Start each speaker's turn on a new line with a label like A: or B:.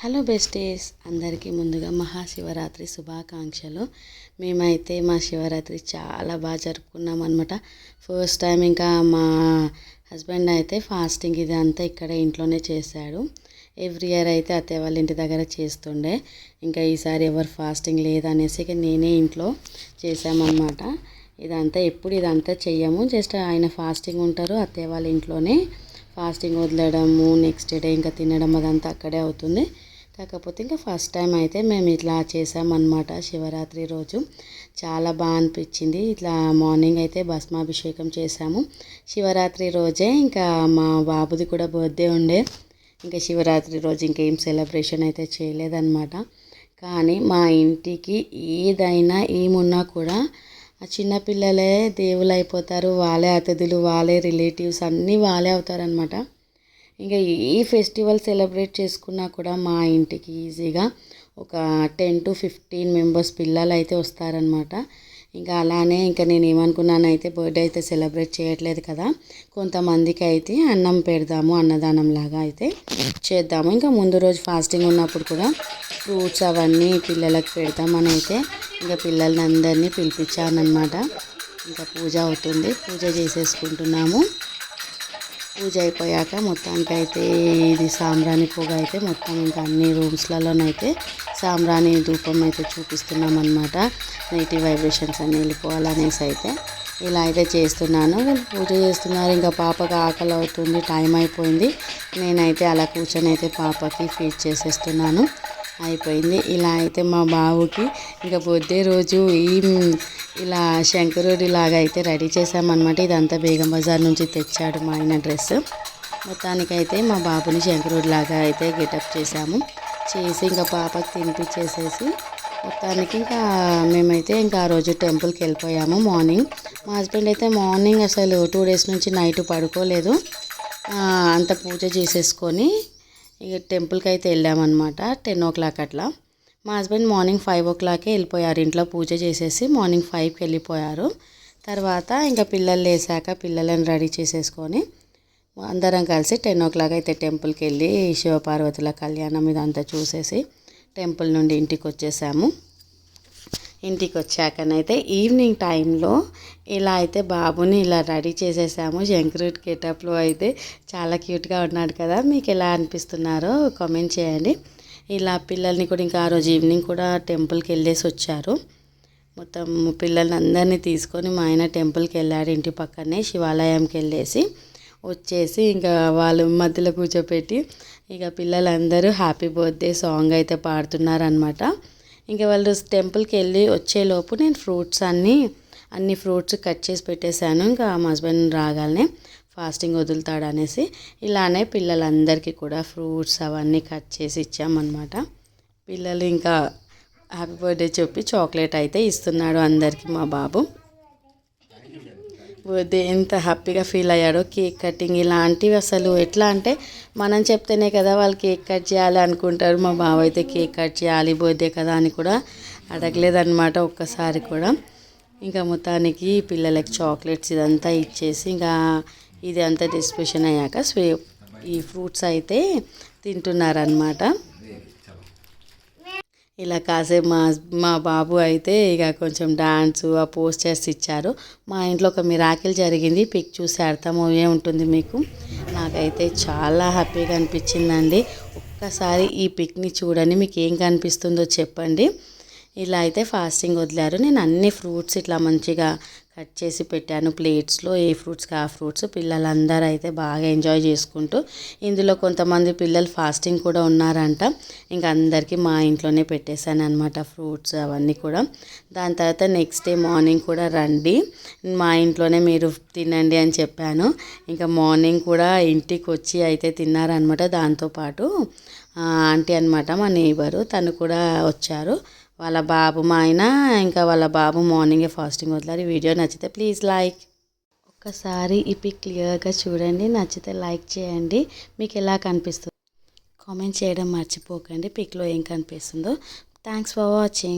A: Hello besties అందరికీ ముందుగా మహాశివరాత్రి శుభాకాంక్షలు. మేమైతే మా శివరాత్రి చాలా బాగా జరుపుకున్నాం అనమాట ఫస్ట్ టైం ఇంకా మా హస్బెండ్ అయితే ఫాస్టింగ్ ఇది అంతా ఇక్కడ ఇంట్లోనే చేశాడు. ఎవ్రీ ఇయర్ అయితే అత్తయ్య వాళ్ళ ఇంటి దగ్గర చేస్తుండే. ఇంకా ఈసారి ఎవరు ఫాస్టింగ్ లేదనేసి ఇక నేనే ఇంట్లో చేశామన్నమాట. ఇదంతా ఎప్పుడు ఇదంతా చెయ్యము జస్ట్ ఆయన ఫాస్టింగ్ ఉంటారు అత్తయ్య వాళ్ళ ఇంట్లోనే ఫాస్టింగ్ వదలడము నెక్స్ట్ డే ఇంకా తినడం అదంతా అక్కడే అవుతుంది. కాకపోతే ఇంకా ఫస్ట్ టైం అయితే మేము ఇట్లా చేసామన్నమాట శివరాత్రి రోజు. చాలా బాగా అనిపించింది. ఇట్లా మార్నింగ్ అయితే భస్మాభిషేకం చేసాము శివరాత్రి రోజే ఇంకా మా బాబుది కూడా బర్త్డే ఉండే. ఇంకా శివరాత్రి రోజు ఇంకేం సెలబ్రేషన్ అయితే చేయలేదన్నమాట. కానీ మా ఇంటికి ఏదైనా ఏమున్నా కూడా ఆ చిన్నపిల్లలే దేవులు అయిపోతారు. వాళ్ళే అతిథులు వాళ్ళే రిలేటివ్స్ అన్నీ వాళ్ళే అవుతారనమాట ఇంకా ఏ ఫెస్టివల్ సెలబ్రేట్ చేసుకున్నా కూడా మా ఇంటికి ఈజీగా ఒక టెన్ టు ఫిఫ్టీన్ మెంబర్స్ పిల్లలు అయితే వస్తారనమాట ఇంకా అలానే ఇంకా నేను ఏమనుకున్నాను అయితే బర్త్డే అయితే సెలబ్రేట్ చేయట్లేదు కదా కొంతమందికి అయితే అన్నం పెడదాము అన్నదానం లాగా అయితే చేద్దాము. ఇంకా ముందు రోజు ఫాస్టింగ్ ఉన్నప్పుడు కూడా ఫ్రూట్స్ అవన్నీ పిల్లలకు పెడతామని అయితే ఇంకా పిల్లల్ని అందరినీ పిలిపించానమాట ఇంకా పూజ అవుతుంది పూజ చేసేసుకుంటున్నాము. పూజ అయిపోయాక మొత్తానికి అయితే ఇది సాంబ్రాణి పొగ అయితే మొత్తం ఇంకా అన్ని రూమ్స్లలోనైతే సాంబ్రాణి ధూపం అయితే చూపిస్తున్నాం అనమాట నెగిటివ్ వైబ్రేషన్స్ అన్నీ వెళ్ళిపోవాలనేసి అయితే ఇలా అయితే చేస్తున్నాను. పూజ చేస్తున్నారు. ఇంకా పాపకి ఆకలి అవుతుంది టైం అయిపోయింది. నేనైతే అలా కూర్చొని అయితే పాపకి ఫీడ్ చేసేస్తున్నాను. అయిపోయింది. ఇలా అయితే మా బాబుకి ఇంకా పొద్దే రోజు ఈ ఇలా శంకరుడి లాగా అయితే రెడీ చేసామన్నమాట ఇదంతా బేగం బజార్ నుంచి తెచ్చాడు మా ఆయన డ్రెస్. మొత్తానికైతే మా బాబుని శంకరుడి లాగా అయితే గెటప్ చేసాము చేసి ఇంకా పాపకి తినిపించేసేసి మొత్తానికి ఇంకా మేమైతే ఇంకా ఆ రోజు టెంపుల్కి వెళ్ళిపోయాము మార్నింగ్. మా హస్బెండ్ అయితే మార్నింగ్ అసలు టూ డేస్ నుంచి నైట్ పడుకోలేదు. అంత పూజ చేసేసుకొని ఇక టెంపుల్కి అయితే వెళ్ళామన్నమాట టెన్ ఓ క్లాక్ అట్లా. మా హస్బెండ్ మార్నింగ్ ఫైవ్ ఓ క్లాకే వెళ్ళిపోయారు ఇంట్లో పూజ చేసేసి మార్నింగ్ ఫైవ్కి వెళ్ళిపోయారు. తర్వాత ఇంకా పిల్లలు లేసాక పిల్లలను రెడీ చేసేసుకొని అందరం కలిసి టెన్ ఓ క్లాక్ అయితే టెంపుల్కి వెళ్ళి శివపార్వతుల కళ్యాణం ఇదంతా చూసేసి టెంపుల్ నుండి ఇంటికి వచ్చేసాము. ఇంటికి వచ్చాకనైతే ఈవినింగ్ టైంలో ఇలా అయితే బాబుని ఇలా రెడీ చేసేసాము. శంకరుడి గెటప్లో అయితే చాలా క్యూట్గా ఉన్నాడు కదా. మీకు ఎలా అనిపిస్తున్నారో కామెంట్ చేయండి. ఇలా పిల్లల్ని కూడా ఇంకా ఆ రోజు ఈవినింగ్ కూడా టెంపుల్కి వెళ్ళేసి వచ్చారు. మొత్తం పిల్లల్ని అందరినీ తీసుకొని మా ఆయన టెంపుల్కి వెళ్ళాడు ఇంటి పక్కనే శివాలయంకి వెళ్ళేసి వచ్చేసి ఇంకా వాళ్ళు మధ్యలో కూర్చోపెట్టి ఇక పిల్లలందరూ హ్యాపీ బర్త్డే సాంగ్ అయితే పాడుతున్నారనమాట ఇంకా వాళ్ళు టెంపుల్కి వెళ్ళి వచ్చేలోపు నేను ఫ్రూట్స్ అన్నీ అన్ని ఫ్రూట్స్ కట్ చేసి పెట్టేశాను. ఇంకా మా హస్బెండ్ రాగానే ఫాస్టింగ్ వదులుతాడు అనేసి ఇలానే పిల్లలందరికీ కూడా ఫ్రూట్స్ అవన్నీ కట్ చేసి ఇచ్చామన్నమాట. పిల్లలు ఇంకా హ్యాపీ బర్త్డే చెప్పి చాక్లెట్ అయితే ఇస్తున్నాడు అందరికీ మా బాబు. ఎంత హ్యాపీగా ఫీల్ అయ్యాడో కేక్ కటింగ్ ఇలాంటివి అసలు ఎట్లా అంటే మనం చెప్తేనే కదా వాళ్ళు కేక్ కట్ చేయాలి అనుకుంటారు. మా బావ అయితే కేక్ కట్ చేయాలి బర్త్డే కదా అని కూడా అడగలేదన్నమాట ఒక్కసారి కూడా. ఇంకా మొత్తానికి పిల్లలకి చాక్లెట్స్ ఇదంతా ఇచ్చేసి ఇంకా ఇది అంతా డిస్ప్రెషన్ అయ్యాక స్వీ ఈ ఫ్రూట్స్ అయితే తింటున్నారనమాట ఇలా కాసేపు మా మా బాబు అయితే ఇక కొంచెం డాన్స్ ఆ పోస్టర్స్ ఇచ్చారు. మా ఇంట్లో ఒక మిరాకిల్ జరిగింది. పిక్ చూసి అర్థమయ్యే ఉంటుంది మీకు? నాకైతే చాలా హ్యాపీగా అనిపించిందండి. ఒక్కసారి ఈ పిక్ని చూడండి. మీకు ఏం కనిపిస్తుందో చెప్పండి. ఇలా అయితే ఫాస్టింగ్ వదిలారు. నేను అన్ని ఫ్రూట్స్ ఇట్లా మంచిగా కట్ చేసి పెట్టాను. ప్లేట్స్లో ఏ ఫ్రూట్స్కి ఆ ఫ్రూట్స్ పిల్లలందరూ అయితే బాగా ఎంజాయ్ చేసుకుంటూ ఇందులో కొంతమంది పిల్లలు ఫాస్టింగ్ కూడా ఉన్నారంట. ఇంకా అందరికీ మా ఇంట్లోనే పెట్టేశాను అనమాట ఫ్రూట్స్ అవన్నీ కూడా. దాని తర్వాత నెక్స్ట్ డే మార్నింగ్ కూడా రండి. మా ఇంట్లోనే మీరు తినండి అని చెప్పాను. ఇంకా మార్నింగ్ కూడా ఇంటికి వచ్చి అయితే తిన్నారనమాట దాంతోపాటు ఆంటీ అనమాట మా నేబరు తను కూడా వచ్చారు. వాళ్ళ బాబు మా ఆయన ఇంకా వాళ్ళ బాబు మార్నింగే ఫాస్టింగ్ వదిలారు ఈ వీడియో నచ్చితే ప్లీజ్ లైక్. ఒక్కసారి ఈ పిక్ క్లియర్గా చూడండి నచ్చితే లైక్ చేయండి. మీకు ఎలా కనిపిస్తుంది కామెంట్ చేయడం మర్చిపోకండి. పిక్లో ఏం కనిపిస్తుందో. Thanks for watching.